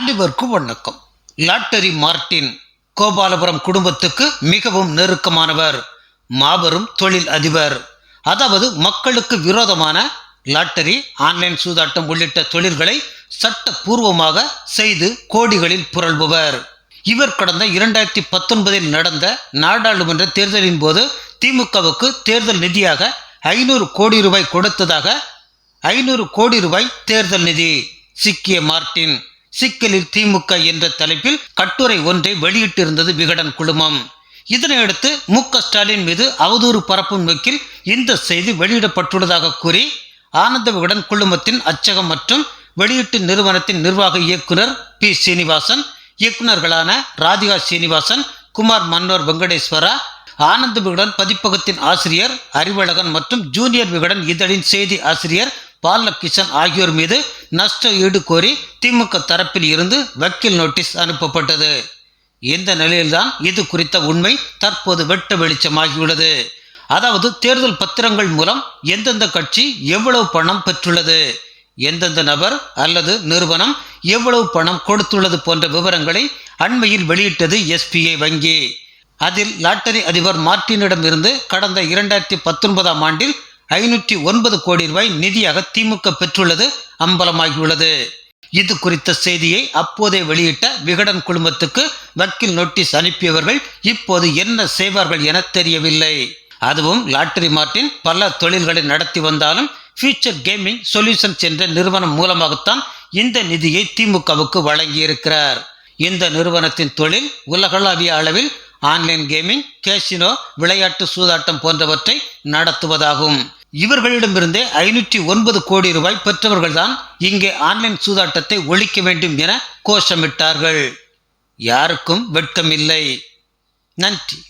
அனைவருக்கும் வணக்கம். Lottery Martin Gopalapuram குடும்பத்துக்கு மிகவும் நெருக்கமானவர் மாபெரும் தொழில் அதிபர். அதாவது மக்களுக்கு விரோதமான லாட்டரி ஆன்லைன் சூதாட்டம் உள்ளிட்ட தொழில்களை சட்டப்பூர்வமாக செய்து கோடிகளில் புரள்பவர். இவர் கடந்த இரண்டாயிரத்தி பத்தொன்பதில் நடந்த நாடாளுமன்ற தேர்தலின் போது திமுகவுக்கு தேர்தல் நிதியாக ஐநூறு கோடி ரூபாய் கொடுத்ததாக ஐநூறு கோடி ரூபாய் தேர்தல் நிதி. சிக்கிய மார்ட்டின் சிக்கலில் திமுக என்ற தலைப்பில் கட்டுரை ஒன்றை வெளியிட்டிருந்தது விகடன் குழுமம். இதனையடுத்து மு க ஸ்டாலின் மீது அவதூறு பரப்பும் நோக்கில் இந்த செய்தி வெளியிடப்பட்டுள்ளதாக கூறி ஆனந்த விகடன் குழுமத்தின் அச்சகம் மற்றும் வெளியீட்டு நிறுவனத்தின் நிர்வாக இயக்குனர் பி. சீனிவாசன் இயக்குனர்களான ராதிகா சீனிவாசன் குமார் மன்னோர் வெங்கடேஸ்வரா ஆனந்த விகடன் பதிப்பகத்தின் ஆசிரியர் அறிவழகன் மற்றும் ஜூனியர் விகடன் இதழின் செய்தி ஆசிரியர் பாலகிஷன் ஆகியோர் மீது நஷ்ட ஈடு கோரி திமுக தரப்பில் இருந்து வக்கீல் நோட்டீஸ் அனுப்பப்பட்டது. இந்த நிலையில்தான் இது குறித்த உண்மை தற்போது வெட்ட வெளிச்சமாகியுள்ளது. அதாவது தேர்தல் பத்திரங்கள் மூலம் எந்தெந்த கட்சி எவ்வளவு பணம் பெற்றுள்ளது எந்தெந்த நபர் அல்லது நிறுவனம் எவ்வளவு பணம் கொடுத்துள்ளது போன்ற விவரங்களை அண்மையில் வெளியிட்டது எஸ்பிஐ வங்கி. அதில் லாட்டரி அதிபர் மார்டினிடம் இருந்து கடந்த இரண்டாயிரத்தி பத்தொன்பதாம் ஆண்டில் ஐநூற்றி ஒன்பது கோடி ரூபாய் நிதியாக திமுக பெற்றுள்ளது அம்பலமாகியுள்ளது. இது குறித்த செய்தியை அப்போதே வெளியிட்ட விகடன் குழுமத்துக்கு வக்கீல் நோட்டீஸ் அனுப்பியவர்கள் இப்போது என்ன செய்வார்கள் என தெரியவில்லை. அதுவும் லாட்டரி மார்ட்டின் பல தொழில்களை நடத்தி வந்தாலும் ஃபியூச்சர் கேமிங் சொல்யூஷன்ஸ் என்ற நிறுவனம் மூலமாகத்தான் இந்த நிதியை திமுகவுக்கு வழங்கியிருக்கிறார். இந்த நிறுவனத்தின் தொழில் உலகளாவிய அளவில் ஆன்லைன் கேமிங் கேசினோ விளையாட்டு சூதாட்டம் போன்றவற்றை நடத்துவதாகும். இவர்களிடமிருந்தே ஐநூற்றி ஒன்பது கோடி ரூபாய் பெற்றவர்கள்தான் இங்கே ஆன்லைன் சூதாட்டத்தை ஒழிக்க வேண்டும் என கோஷமிட்டார்கள். யாருக்கும் வெட்கமில்லை. நன்றி.